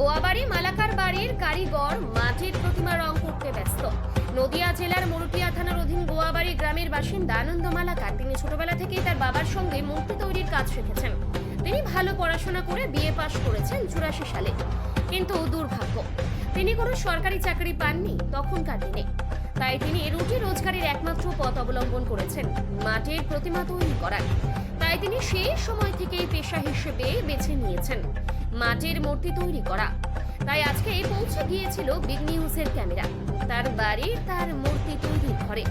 গোয়াবাড়ি মালাকার বাড়ির কারিগর মাটির প্রতিমা রং করতে ব্যস্ত। নদিয়া জেলার মরুটিয়া থানার অধীন গোয়াবাড়ি গ্রামের বাসিন্দা আনন্দ মালাকার। তিনি ছোটবেলা থেকেই তার বাবার সঙ্গে মূর্তি তৈরির কাজ শিখেছেন। তিনি ভালো পড়াশোনা করে বিএ পাশ করেছেন চুরাশি সালে। কিন্তু দুর্ভাগ্য, তিনি কোনো সরকারি চাকরি পাননি তখনকার দিনে। তাই তিনি রুটি রোজগারের একমাত্র পথ অবলম্বন করেছেন, মাটির প্রতিমা তৈরি করার। তাই তিনি সেই সময় থেকেই পেশা হিসেবে বেছে নিয়েছেন। মাটির মূর্তি তৈরি করা। তাই আজকে পৌঁছে গিয়েছিল বিগ নিউজের ক্যামেরা। তার বাড়ি, তার মূর্তি তৈরি ঘরে।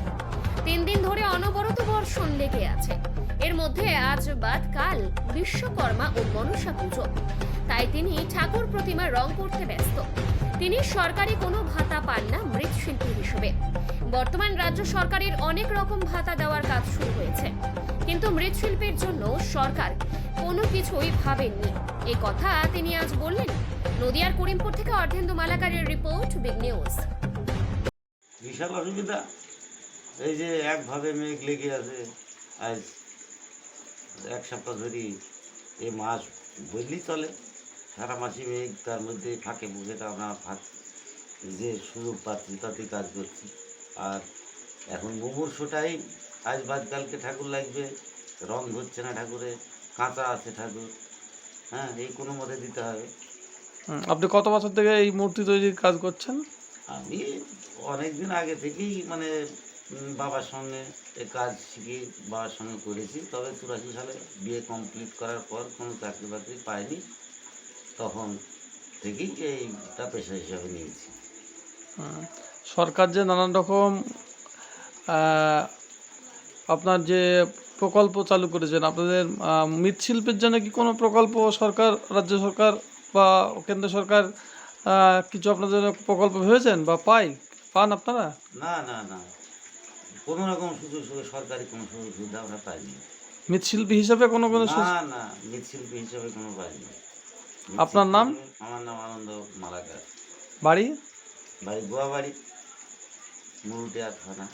তিন দিন ধরে অনবরত বর্ষণ লেগে আছে। এর মধ্যে আজ বাদ কাল বিশ্বকর্মা ও মনসা পুজো। তাই তিনি ঠাকুর প্রতিমা রং করতে ব্যস্ত। তিনি সরকারি কোনো ভাতা পান না মৃৎশিল্পী হিসেবে। বর্তমান রাজ্য সরকারের অনেক রকম ভাতা দেওয়ার কাজ শুরু হয়েছে। কিন্তু মৃৎশিল্পের জন্য সরকার কোনো কিছুই ভাবেননি। এ কথা তিনি আজ বললেন। নদিয়ার করিমপুর থেকে অর্ধেন্দু মালাকারের রিপোর্ট, বিগ নিউজ। বিশাল অসুবিধা এই যে একভাবে মেঘ লেগে আছে, আজ এক সপ্তাহ ধরে এই মাস বললেই চলে সারা মাসি মেঘ তার মধ্যে ফাঁকে বুঝেটা আমরা ফাঁক যে সুযোগ পাচ্ছি তাতে কাজ করছি। আর এখন মুমূর্ষটাই আজ বাদ কালকে ঠাকুর লাগবে, রং ধরছে না ঠাকুরে। কাঁচা আছে ঠাকুর হ্যাঁ এই কোনো মতে দিতে হবে। আপনি কত বছর থেকে এই মূর্তি তৈরির কাজ করছেন? আমি অনেক দিন আগে থেকেই মানে বাবার সঙ্গে এ কাজ শিখে বাবার সঙ্গে করেছি। তবে চুরাশি সালে বিয়ে কমপ্লিট করার পর কোনো চাকরি বাকরি পাইনি। তখন থেকেই এইটা পেশা হিসাবে নিয়েছি। সরকার যে নানান রকম আপনার যে প্রকল্প চালু করেছেন। আপনাদের মৃৎশিল্পের জন্য কি কোনো প্রকল্প সরকার রাজ্য সরকার বা কেন্দ্র সরকার কিছু আপনাদের জন্য প্রকল্প ভেবেছেন বা পাই? পান আপনারা? না না না। কোনো রকম সুযোগ সুবিধা সরকারি কোনো সুযোগ সুবিধা আমরা পাইনি। মৃৎশিল্পী হিসাবে কোনো কোনো না না মৃৎশিল্পী হিসাবে কোনো পাইনি। আপনার নাম? আমার নাম আনন্দ মালাকার। বাড়ি? বাড়ি গোয়া বাড়ি মুরুটিয়া থানা।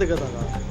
দেখে থাকা